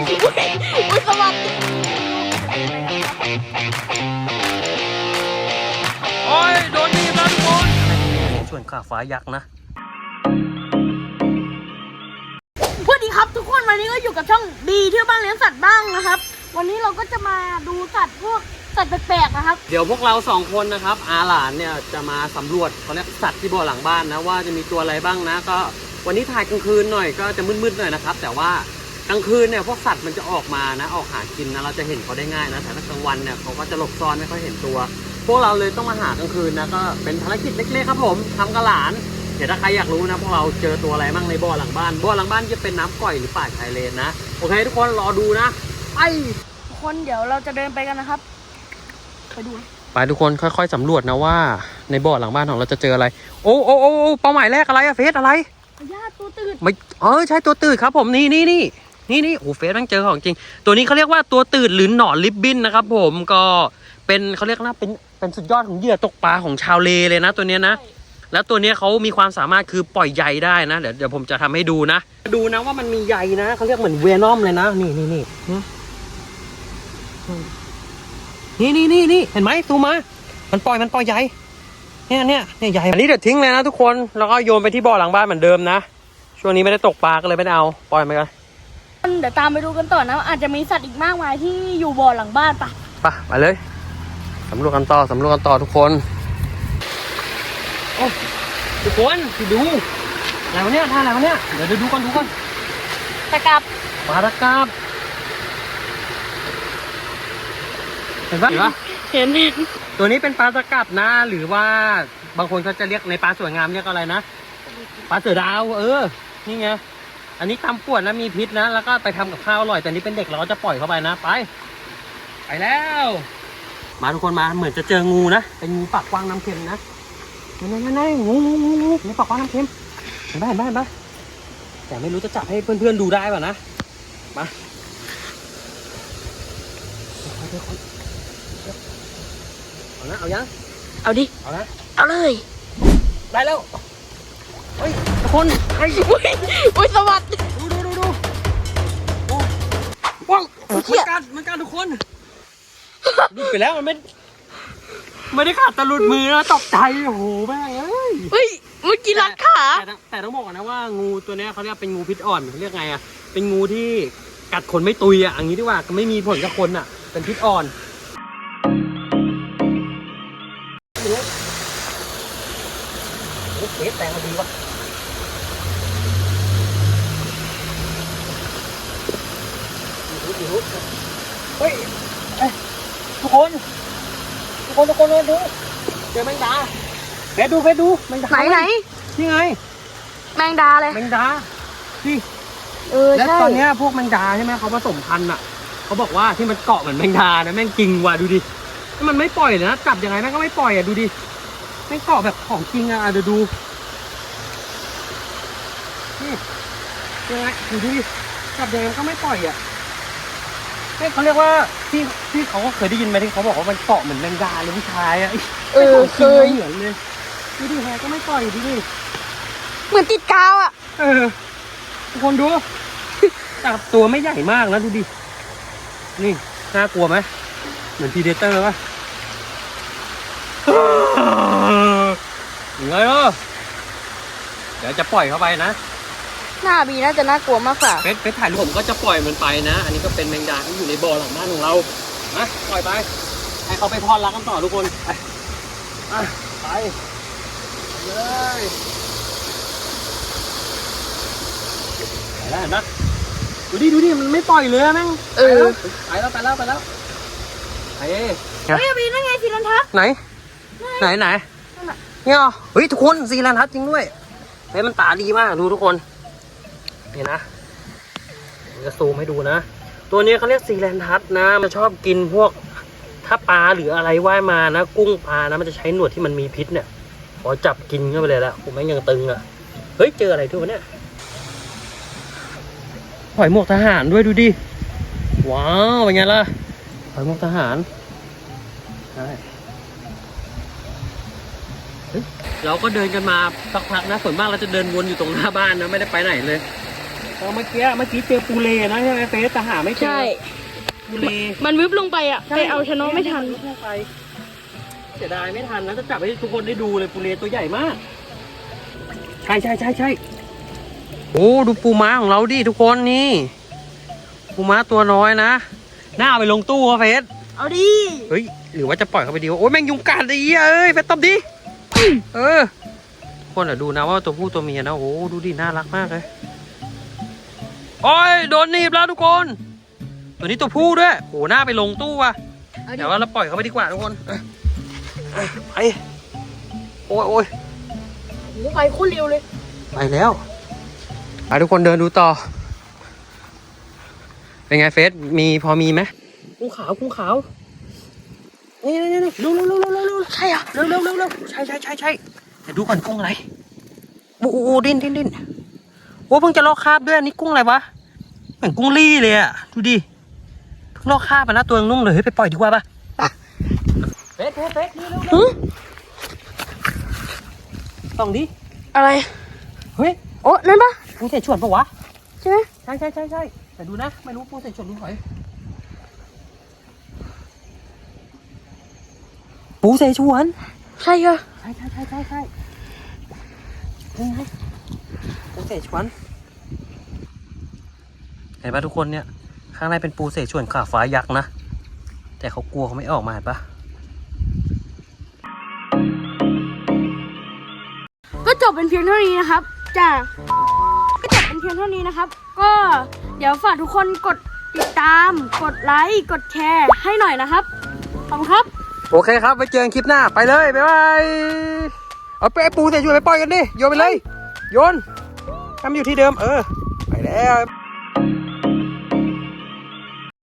มันอุ้ยอุ้ยสวัสดีโอ้ยโดนดีบแล้วทุกคนส่วนขาฟ้ายักษ์นะสวัสดีครับทุกคนวันนี้ก็อยู่กับช่องดีที่บ้านเลี้ยงสัตว์บ้างนะครับ วันนี้เราก็จะมาดูสัตว์พวกสัตว์แปลกๆนะครับ เดี๋ยวพวกเราสองคนนะครับ อาหลานเนี่ยจะมาสำรวจเขาเรียกสัตว์ที่บ่อหลังบ้านนะว่าจะมีตัวอะไรบ้างนะ ก็วันนี้ถ่ายกลางคืนหน่อยก็จะมืดๆหน่อยนะครับ แต่ว่า กลางคืนเนี่ยพวกสัตว์มันจะออกมานะออกหากินนะเราจะเห็นเขาได้ง่ายนะแต่ถ้ากลางวันเนี่ยเขาก็จะหลบซ่อนไม่ค่อยเห็นตัว พวกเราเลยต้องมาหากลางคืนนะก็เป็นภารกิจเล็กๆครับผมทำกระหลานเดี๋ยวถ้าใครอยากรู้นะพวกเราเจอตัวอะไรบ้างในบ่อหลังบ้านบ่อหลังบ้านจะเป็นน้ำก่อยหรือป่าชายเลนนะโอเค ทุกคนรอดูนะไปทุกคนเดี๋ยวเราจะเดินไปกันนะครับไปดูนะไปทุกคนค่อย ๆสำรวจนะว่า ในบ่อหลังบ้านของเราจะเจออะไร โอ้โอ้โอ้โอ้เป้าหมายแรกอะไรอะเฟสอะไรพญาติตัวตื่นไม่เออใช่ตัวตืดครับผมนี่นี่นี่ นี่นี่โอ้เฟสแม่งเจอของจริง ตัวนี้เขาเรียกว่าตัวตืดหรือหนอนลิบบินนะครับผมก็เป็นเขาเรียกนะเป็นเป็นสุดยอดของเหยื่อตกปลาของชาวเลเลยนะตัวเนี้ยนะ แล้วตัวเนี้ยเขามีความสามารถคือปล่อยใยได้นะ เดี๋ยวเดี๋ยวผมจะทำให้ดูนะ ดูนะว่ามันมีใยนะเขาเรียกเหมือนเวนอมเลยนะ นี่นี่นี่นี่นี่นี่นี่เห็นไหมตูมา มันปล่อยมันปล่อยใยเนี่ยเนี่ยเนี่ยใยอันนี้เดี๋ยวทิ้งเลยนะทุกคนแล้วก็โยนไปที่บ่อหลังบ้านเหมือนเดิมนะช่วงนี้ไม่ได้ตกปลาก็เลยไม่ได้เอาปล่อยไปกัน เดี๋ยวตามไปดูกันต่อนะ อาจจะมีสัตว์อีกมากมายที่อยู่บ่อหลังบ้านปะไปไปเลยสำรวจกันต่อสำรวจกันต่อทุกคนโอ้ทุกคนไปดูอะไรวะเนี่ยท่าอะไรวะเนี่ยเดี๋ยวเดี๋ยวดูก่อนดูก่อนตะกับปลาตะกราบเห็นปะเห็นปะเห็นเห็นตัวนี้เป็นปลาตะกราบนะ หรือว่าบางคนเขาจะเรียกในปลาสวยงามเรียกอะไรนะปลาเสือดาว เออ นี่ไง อันนี้ตำปวดนะมีพิษนะ แล้วก็ไปทำกับข้าวอร่อย แต่อันนี้เป็นเด็กเราก็จะปล่อยเข้าไปนะ ไป ไปแล้ว มาทุกคนมาเหมือนจะเจองูนะ เป็นงูปากกว้างน้ำเค็มนะนั่นนั่นนั่นงูงูงูงูงูปากกว้างน้ำเค็มเห็นไหมเห็นไหมเห็นไหมแต่ไม่รู้จะจับให้เพื่อนๆดูได้ป่ะนะ มาเดี๋ยวๆเอานะเอายัง เอาดิ เอานะ เอาเลย ได้แล้ว เฮ้ยทุก คนไอ้ยอุ้ยอุ้ยสวัสดีดูดูดูดูดูว้าวเหี้มันยกัดมันกัดทุกคนหลุดไปแล้วมันไม่ไม่ได้ขาดแต่หลุดมือนะตกใจโอ้โหแม่งเอ้ยเฮ้ยเมื่อกี้รัดขาแต่ต้องแต่ต้องบอกก่อนนะว่างูตัวเนี้ยเขาเรียกเป็นงูพิษอ่อนเขาเรียกไงอะเป็นงูที่กัดคนไม่ตุยอะอย่างนี้ดีกว่าไม่มีผลกับคนอะ เป็นพิษอ่อนโอ้โหเฟสแต่งมาดีวะ เฮ้ยเอ้ยทุกคน ทุกคนทุกคนดูเจอแมงดาเฟสดูเฟสดูแมงดาไหนไหนนี่ไง แมงดาเลยแมงดานี่เออแล้วใช่ตอนเนี้ยพวกแมงดาใช่ไหมเขาผสมพันธุ์อะเขาบอกว่าที่มันเกาะเหมือนแมงดานะแม่งจริงว่ะดูดิแล้วมันไม่ปล่อยเลยนะจับยังไงแม่งก็ไม่ปล่อยอะดูดิแม่งเกาะแบบของจริงอะอะเดี๋ยวดูนี่ยังไงดูดิจับยังไงมันก็ไม่ปล่อยอะ เฮ้ยเขาเรียกว่าที่ที่เขาก็เคยได้ยินไหมที่เขาบอกว่ามันเกาะเหมือนแมงดาเลยผู้ชายอะเออเคย เหมือนเลยดูดิแฮก็ไม่ปล่อยดูดิเหมือนติดกาวอะ เออทุกคนดูแต่ตัวไม่ใหญ่มากนะดูดิ นี่น่ากลัวไหมเหมือนพีเดเตอร์ปะยังไงเออเดี๋ยวจะปล่อยเข้าไปนะ หน้าบีน่าจะน่ากลัวมากกว่าเฟซเฟซถ่ายรูปผมก็จะปล่อยมันไปนะ อันนี้ก็เป็นแมงดาที่อยู่ในบ่อหลังบ้านของเรานะปล่อยไป ให้เขาไปทอดรักกันต่อทุกคนไปอะไปเลยไปแล้วเห็นปะดูดิดูดิมันไม่ปล่อยเลยอะแม่งเออ ไปแล้วไปแล้วไปแล้วไปเอ้ยเฮ้ยบีนั่นไงสีรันทักไหน ไหนไหนนั่นน่ะเนี่ยเหรอเฮ้ยทุกคนซีรันทัดจริงด้วยเฮ้ยมันตาดีมากดูทุกคน นี่นะผมจะซูมให้ดูนะ ตัวนี้เขาเรียกซีแลนทัสนะ มันชอบกินพวกถ้าปลาหรืออะไรว่ายมานะ กุ้งปลานะมันจะใช้หนวดที่มันมีพิษเนี่ยขอจับกินเข้าไปเลยละผมแม่งยังตึงอะ เฮ้ยเจออะไรด้วยวะเนี่ยหอยหมวกทหารด้วยดูดิ ว้าวเป็นไงล่ะหอยหมวกทหารใช่เฮ้ยเราก็เดินกันมาสักพักนะส่วนมากเราจะเดินวนอยู่ตรงหน้าบ้านนะไม่ได้ไปไหนเลย เออเมื่อกี้เมื่อกี้เจอปูเลนะใช่ไหมเฟสแต่หาไม่เจอใช่ ปูเลมันวิบลงไปอะ ไปเอาชะโนไม่ทัน ลงไปเสียดายไม่ทันนะจะจับให้ทุกคนได้ดูเลยปูเลตัวใหญ่มาก ใช่ใช่ใช่ใช่โอ้ดูปูม้าของเราดิทุกคนนี่ ปูม้าตัวน้อยนะน่าเอาไปลงตู้วะเฟสเอาดิเฮ้ยหรือว่าจะปล่อยเขาไปดีวะโอ้ยแม่งยุงกัดไอ้เหี้ยเอ้ยเฟสตบดิเออ คนอะดูนะว่าตัวผู้ตัวเมียนะโอ้ดูดิน่ารักมากเลย โอ้ยโดนหนีบแล้วทุกคน ตัวนี้ตัวผู้ด้วยโอ้หน้าไปลงตู้ว่ะเอาดิเดี๋ยวว่าเราปล่อยเขาไปดีกว่าทุกคนเอ้ยเอ้ยไปโอ้ยโอ้ยโอ้โหไปโคตรเร็วเลย ไปแล้วไปทุกคนเดินดูต่อ เป็นไงเฟสมีพอมีไหมกุ้งขาวกุ้งขาวนี่นี่นี่เร็วเร็วเร็วเร็วเร็วเร็วใช่เหรอเร็วเร็วเร็วเร็วใช่ใช่ใช่ใช่เดี๋ยวดูก่อนกุ้งอะไรโอ้โหดิ้นดิ้นดิ้น โอ้เพิ่งจะลอกคราบด้วยอันนี้กุ้งอะไรวะเหมือนกุ้งลี่เลยอะดูดิเพิ่งลอกคราบไปนะตัวยังนุ่มเลยเฮ้ยไปปล่อยดีกว่าปะเฟสเฟสเฟสนี่เร็วเร็วหึส่องดิอะไร เฮ้ยโอ้นั่นปะปูเสฉวนปะวะใช่ไหมใช่ใช่ใช่ใช่แต่ดูนะ ไม่รู้ปูเสฉวนหรือหอยปูเสฉวน ใช่เหรอใช่ใช่ใช่ใช่ใช่นี่ไงปู เสฉวนเห็นปะทุกคนเนี่ย ข้างในเป็นปูเสฉวนขาฟ้ายักษ์นะ แต่เขากลัวเขาไม่ออกมาเห็นปะก็จบเป็นเพียงเท่านี้นะครับจ้าก็จบเป็นเพียงเท่านี้นะครับ ก็เดี๋ยวฝากทุกคนกดติดตาม กดไลค์ กดแชร์ให้หน่อยนะครับ ขอบคุณครับ โอเคครับไว้เจอกันคลิปหน้าไปเลย บ๊ายบาย เอาไปไอ้ปูเสฉวนไปปล่อยกันดิ โยนไปเลย โยน ทำอยู่ที่เดิม เออ ไปแล้ว